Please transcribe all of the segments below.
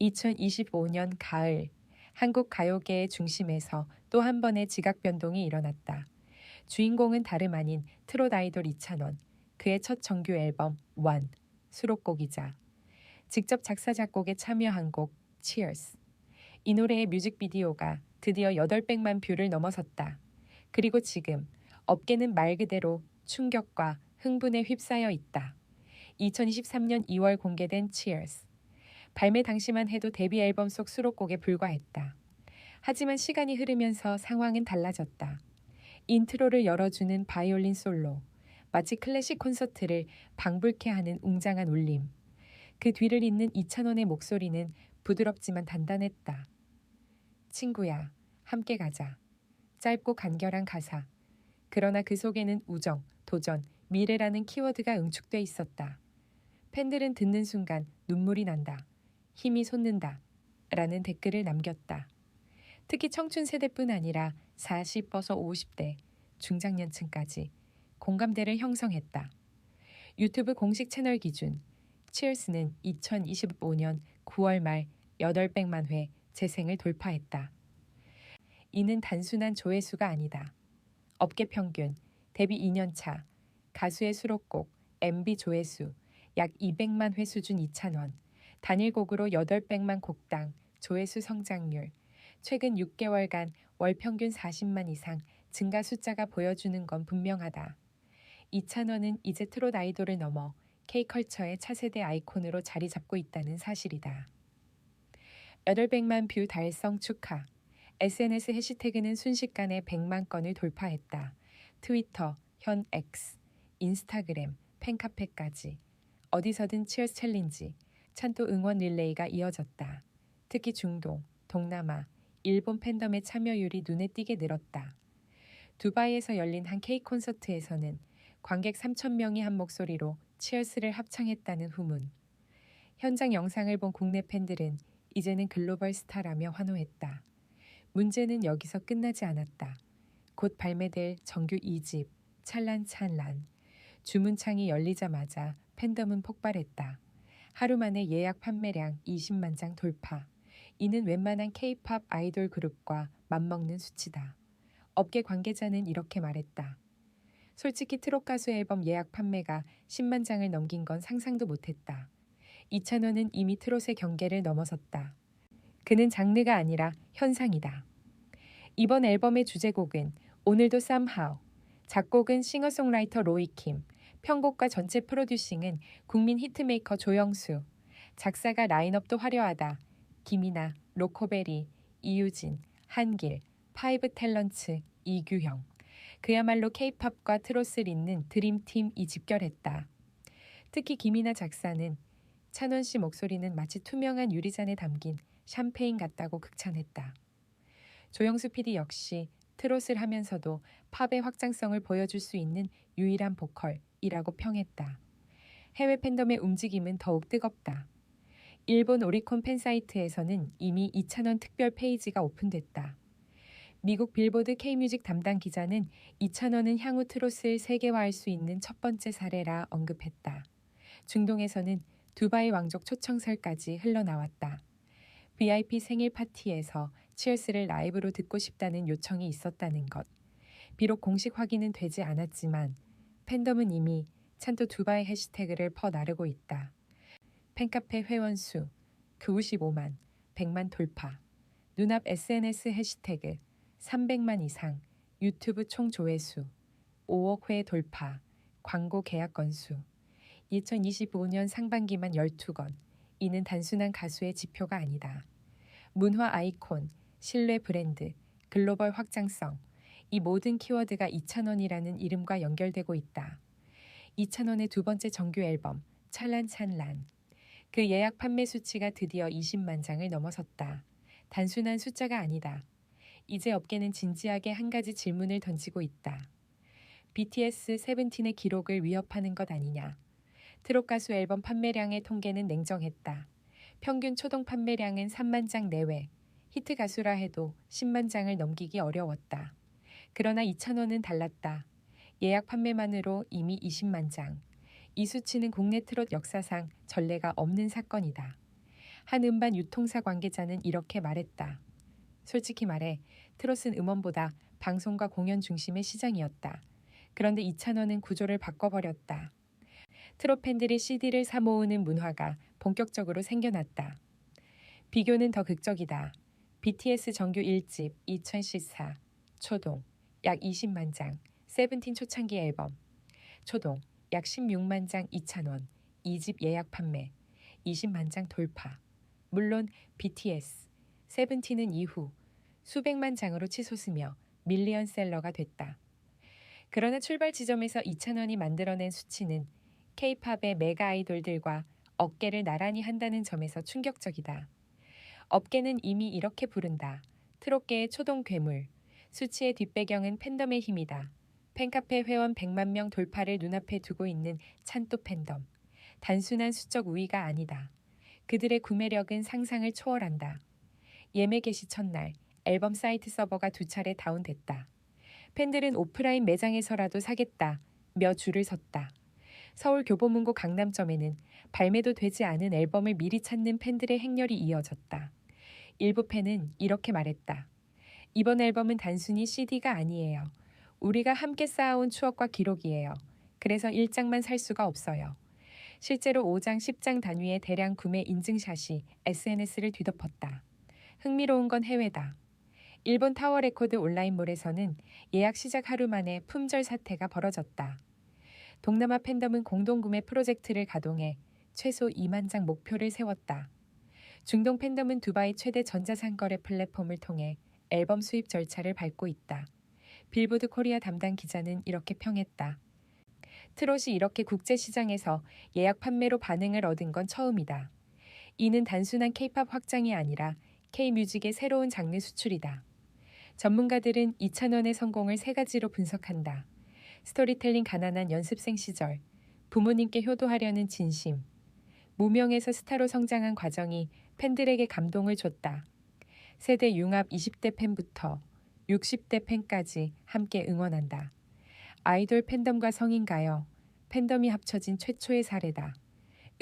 2025년 가을 한국 가요계의 중심에서 또 한 번의 지각 변동이 일어났다. 주인공은 다름 아닌 트롯 아이돌 이찬원, 그의 첫 정규 앨범 완 수록곡이자 직접 작사 작곡에 참여한 곡 Cheers. 이 노래의 뮤직비디오가 드디어 800만 뷰를 넘어섰다. 그리고 지금 업계는 말 그대로 충격과 흥분에 휩싸여 있다. 2023년 2월 공개된 Cheers. 발매 당시만 해도 데뷔 앨범 속 수록곡에 불과했다. 하지만 시간이 흐르면서 상황은 달라졌다. 인트로를 열어주는 바이올린 솔로, 마치 클래식 콘서트를 방불케 하는 웅장한 울림. 그 뒤를 잇는 이찬원의 목소리는 부드럽지만 단단했다. 친구야, 함께 가자. 짧고 간결한 가사. 그러나 그 속에는 우정, 도전, 미래라는 키워드가 응축돼 있었다. 팬들은 듣는 순간 눈물이 난다. 힘이 솟는다. 라는 댓글을 남겼다. 특히 청춘 세대뿐 아니라 40버서 50대, 중장년층까지 공감대를 형성했다. 유튜브 공식 채널 기준 치얼스는 2025년 9월 말 800만 회 재생을 돌파했다. 이는 단순한 조회수가 아니다. 업계 평균, 데뷔 2년차, 가수의 수록곡, MB 조회수 약 200만 회 수준 2,000원, 단일곡으로 800만 곡당 조회수 성장률, 최근 6개월간 월 평균 40만 이상 증가 숫자가 보여주는 건 분명하다. 이찬원은 이제 트롯 아이돌을 넘어 K컬처의 차세대 아이콘으로 자리 잡고 있다는 사실이다. 800만 뷰 달성 축하. SNS 해시태그는 순식간에 100만 건을 돌파했다. 트위터, 현 X, 인스타그램, 팬카페까지 어디서든 치얼스 챌린지, 찬또 응원 릴레이가 이어졌다. 특히 중동, 동남아, 일본 팬덤의 참여율이 눈에 띄게 늘었다. 두바이에서 열린 한 K 콘서트에서는 관객 3천명이 한 목소리로 치얼스를 합창했다는 후문. 현장 영상을 본 국내 팬들은 이제는 글로벌 스타라며 환호했다. 문제는 여기서 끝나지 않았다. 곧 발매될 정규 2집 찰란찬란. 주문창이 열리자마자 팬덤은 폭발했다. 하루 만에 예약 판매량 20만 장 돌파. 이는 웬만한 K-팝 아이돌 그룹과 맞먹는 수치다. 업계 관계자는 이렇게 말했다. 솔직히 트롯 가수 앨범 예약 판매가 10만 장을 넘긴 건 상상도 못했다. 이찬원은 이미 트롯의 경계를 넘어섰다. 그는 장르가 아니라 현상이다. 이번 앨범의 주제곡은 오늘도 쌈하우, 작곡은 싱어송라이터 로이킴, 편곡과 전체 프로듀싱은 국민 히트메이커 조영수, 작사가 라인업도 화려하다. 김이나, 로코베리, 이유진, 한길, 파이브 탤런츠, 이규형. 그야말로 케이팝과 트롯을 잇는 드림팀이 집결했다. 특히 김이나 작사는 찬원 씨 목소리는 마치 투명한 유리잔에 담긴 샴페인 같다고 극찬했다. 조영수 PD 역시 트롯을 하면서도 팝의 확장성을 보여줄 수 있는 유일한 보컬, 이라고 평했다. 해외 팬덤의 움직임은 더욱 뜨겁다. 일본 오리콘 팬사이트에서는 이미 2,000원 특별 페이지가 오픈됐다. 미국 빌보드 K뮤직 담당 기자는 2,000원은 향후 트롯을 세계화할 수 있는 첫 번째 사례라 언급했다. 중동에서는 두바이 왕족 초청설까지 흘러나왔다. VIP 생일 파티에서 치얼스를 라이브로 듣고 싶다는 요청이 있었다는 것. 비록 공식 확인은 되지 않았지만 팬덤은 이미 찬또 두바이 해시태그를 퍼나르고 있다. 팬카페 회원수 95만, 100만 돌파, 눈앞 SNS 해시태그 300만 이상, 유튜브 총 조회수 5억 회 돌파, 광고 계약 건수 2025년 상반기만 12건, 이는 단순한 가수의 지표가 아니다. 문화 아이콘, 신뢰 브랜드, 글로벌 확장성, 이 모든 키워드가 2,000원이라는 이름과 연결되고 있다. 2,000원의 두 번째 정규 앨범 찰란찬란. 그 예약 판매 수치가 드디어 20만 장을 넘어섰다. 단순한 숫자가 아니다. 이제 업계는 진지하게 한 가지 질문을 던지고 있다. BTS 세븐틴의 기록을 위협하는 것 아니냐. 트롯 가수 앨범 판매량의 통계는 냉정했다. 평균 초동 판매량은 3만 장 내외. 히트 가수라 해도 10만 장을 넘기기 어려웠다. 그러나 2,000원은 달랐다. 예약 판매만으로 이미 20만 장. 이 수치는 국내 트롯 역사상 전례가 없는 사건이다. 한 음반 유통사 관계자는 이렇게 말했다. 솔직히 말해 트롯은 음원보다 방송과 공연 중심의 시장이었다. 그런데 이찬원은 구조를 바꿔버렸다. 트롯 팬들이 CD를 사 모으는 문화가 본격적으로 생겨났다. 비교는 더 극적이다. BTS 정규 1집 2014 초동 약 20만 장 세븐틴 초창기 앨범 초동 약 16만 장 2,000원 2집 예약 판매 20만 장 돌파 물론 BTS 세븐틴은 이후 수백만 장으로 치솟으며 밀리언셀러가 됐다. 그러나 출발 지점에서 2,000원이 만들어낸 수치는 K-팝의 메가 아이돌들과 어깨를 나란히 한다는 점에서 충격적이다. 업계는 이미 이렇게 부른다. 트롯계의 초동 괴물. 수치의 뒷배경은 팬덤의 힘이다. 팬카페 회원 100만 명 돌파를 눈앞에 두고 있는 찬또 팬덤. 단순한 수적 우위가 아니다. 그들의 구매력은 상상을 초월한다. 예매 개시 첫날 앨범 사이트 서버가 두 차례 다운됐다. 팬들은 오프라인 매장에서라도 사겠다. 며 줄을 섰다. 서울 교보문고 강남점에는 발매도 되지 않은 앨범을 미리 찾는 팬들의 행렬이 이어졌다. 일부 팬은 이렇게 말했다. 이번 앨범은 단순히 CD가 아니에요. 우리가 함께 쌓아온 추억과 기록이에요. 그래서 1장만 살 수가 없어요. 실제로 5장, 10장 단위의 대량 구매 인증샷이 SNS를 뒤덮었다. 흥미로운 건 해외다. 일본 타워 레코드 온라인몰에서는 예약 시작 하루 만에 품절 사태가 벌어졌다. 동남아 팬덤은 공동구매 프로젝트를 가동해 최소 2만 장 목표를 세웠다. 중동 팬덤은 두바이 최대 전자상거래 플랫폼을 통해 앨범 수입 절차를 밟고 있다. 빌보드 코리아 담당 기자는 이렇게 평했다. 트롯이 이렇게 국제 시장에서 예약 판매로 반응을 얻은 건 처음이다. 이는 단순한 케이팝 확장이 아니라 K뮤직의 새로운 장르 수출이다. 전문가들은 이찬원의 성공을 세 가지로 분석한다. 스토리텔링 가난한 연습생 시절, 부모님께 효도하려는 진심, 무명에서 스타로 성장한 과정이 팬들에게 감동을 줬다. 세대 융합 20대 팬부터 60대 팬까지 함께 응원한다. 아이돌 팬덤과 성인 가요, 팬덤이 합쳐진 최초의 사례다.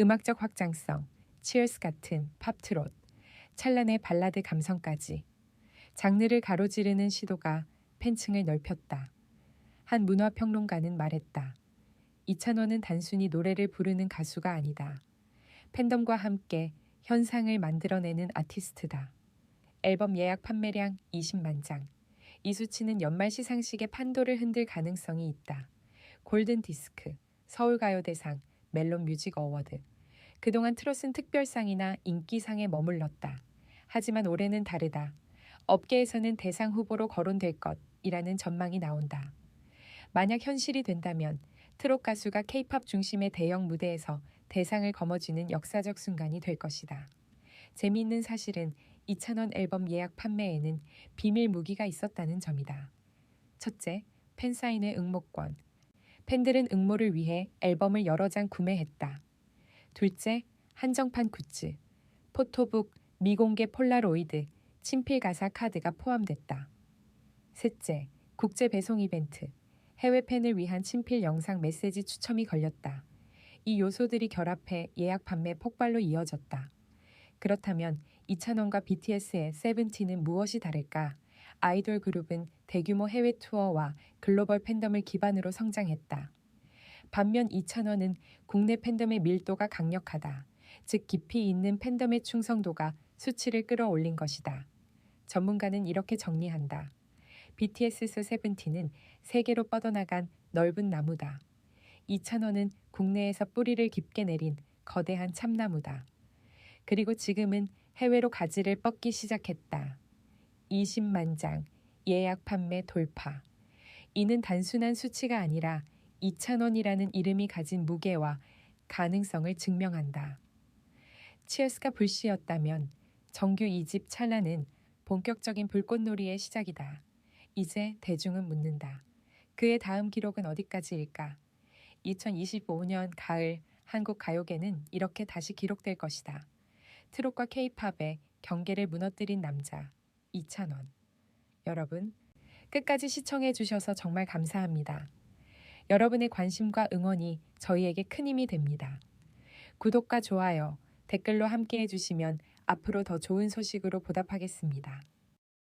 음악적 확장성, 치얼스 같은 팝트롯, 찬란의 발라드 감성까지 장르를 가로지르는 시도가 팬층을 넓혔다. 한 문화평론가는 말했다. 이찬원은 단순히 노래를 부르는 가수가 아니다. 팬덤과 함께 현상을 만들어내는 아티스트다. 앨범 예약 판매량 20만 장. 이 수치는 연말 시상식의 판도를 흔들 가능성이 있다. 골든 디스크, 서울가요대상, 멜론 뮤직 어워드. 그동안 트롯은 특별상이나 인기상에 머물렀다. 하지만 올해는 다르다. 업계에서는 대상 후보로 거론될 것이라는 전망이 나온다. 만약 현실이 된다면 트롯 가수가 케이팝 중심의 대형 무대에서 대상을 거머쥐는 역사적 순간이 될 것이다. 재미있는 사실은 이찬원 앨범 예약 판매에는 비밀 무기가 있었다는 점이다. 첫째, 팬사인회 응모권. 팬들은 응모를 위해 앨범을 여러 장 구매했다. 둘째, 한정판 굿즈. 포토북, 미공개 폴라로이드, 친필 가사 카드가 포함됐다. 셋째, 국제 배송 이벤트. 해외 팬을 위한 친필 영상 메시지 추첨이 걸렸다. 이 요소들이 결합해 예약 판매 폭발로 이어졌다. 그렇다면 이찬원과 BTS의 세븐틴은 무엇이 다를까? 아이돌 그룹은 대규모 해외 투어와 글로벌 팬덤을 기반으로 성장했다. 반면 이찬원은 국내 팬덤의 밀도가 강력하다. 즉 깊이 있는 팬덤의 충성도가 수치를 끌어올린 것이다. 전문가는 이렇게 정리한다. BTS스 세븐틴은 세계로 뻗어나간 넓은 나무다. 이찬원은 국내에서 뿌리를 깊게 내린 거대한 참나무다. 그리고 지금은 해외로 가지를 뻗기 시작했다. 20만 장 예약 판매 돌파. 이는 단순한 수치가 아니라 2찬원이라는 이름이 가진 무게와 가능성을 증명한다. 치어스가 불씨였다면 정규 2집 찰나는 본격적인 불꽃놀이의 시작이다. 이제 대중은 묻는다. 그의 다음 기록은 어디까지일까? 2025년 가을 한국 가요계는 이렇게 다시 기록될 것이다. 트롯과 케이팝의 경계를 무너뜨린 남자 이찬원. 여러분, 끝까지 시청해 주셔서 정말 감사합니다. 여러분의 관심과 응원이 저희에게 큰 힘이 됩니다. 구독과 좋아요, 댓글로 함께 해주시면 앞으로 더 좋은 소식으로 보답하겠습니다.